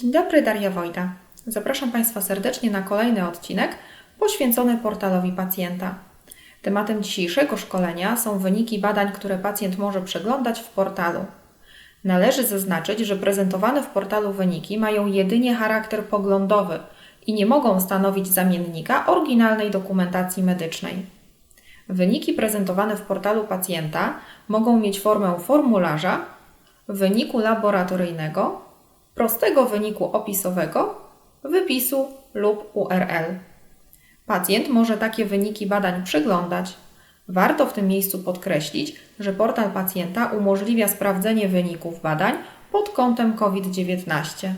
Dzień dobry, Daria Wojda. Zapraszam Państwa serdecznie na kolejny odcinek poświęcony portalowi pacjenta. Tematem dzisiejszego szkolenia są wyniki badań, które pacjent może przeglądać w portalu. Należy zaznaczyć, że prezentowane w portalu wyniki mają jedynie charakter poglądowy i nie mogą stanowić zamiennika oryginalnej dokumentacji medycznej. Wyniki prezentowane w portalu pacjenta mogą mieć formę formularza, wyniku laboratoryjnego, prostego wyniku opisowego, wypisu lub URL. Pacjent może takie wyniki badań przeglądać. Warto w tym miejscu podkreślić, że portal pacjenta umożliwia sprawdzenie wyników badań pod kątem COVID-19.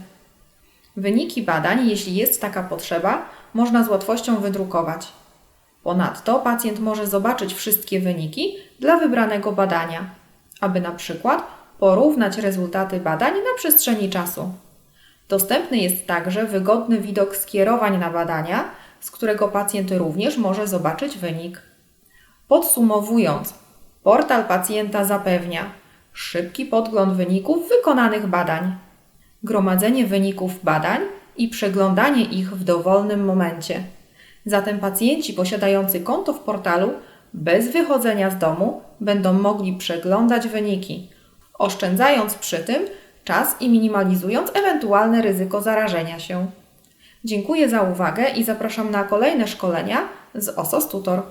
Wyniki badań, jeśli jest taka potrzeba, można z łatwością wydrukować. Ponadto pacjent może zobaczyć wszystkie wyniki dla wybranego badania, aby na przykład porównać rezultaty badań na przestrzeni czasu. Dostępny jest także wygodny widok skierowań na badania, z którego pacjent również może zobaczyć wynik. Podsumowując, portal pacjenta zapewnia szybki podgląd wyników wykonanych badań, gromadzenie wyników badań i przeglądanie ich w dowolnym momencie. Zatem pacjenci posiadający konto w portalu bez wychodzenia z domu będą mogli przeglądać wyniki, oszczędzając przy tym czas i minimalizując ewentualne ryzyko zarażenia się. Dziękuję za uwagę i zapraszam na kolejne szkolenia z OSOS Tutor.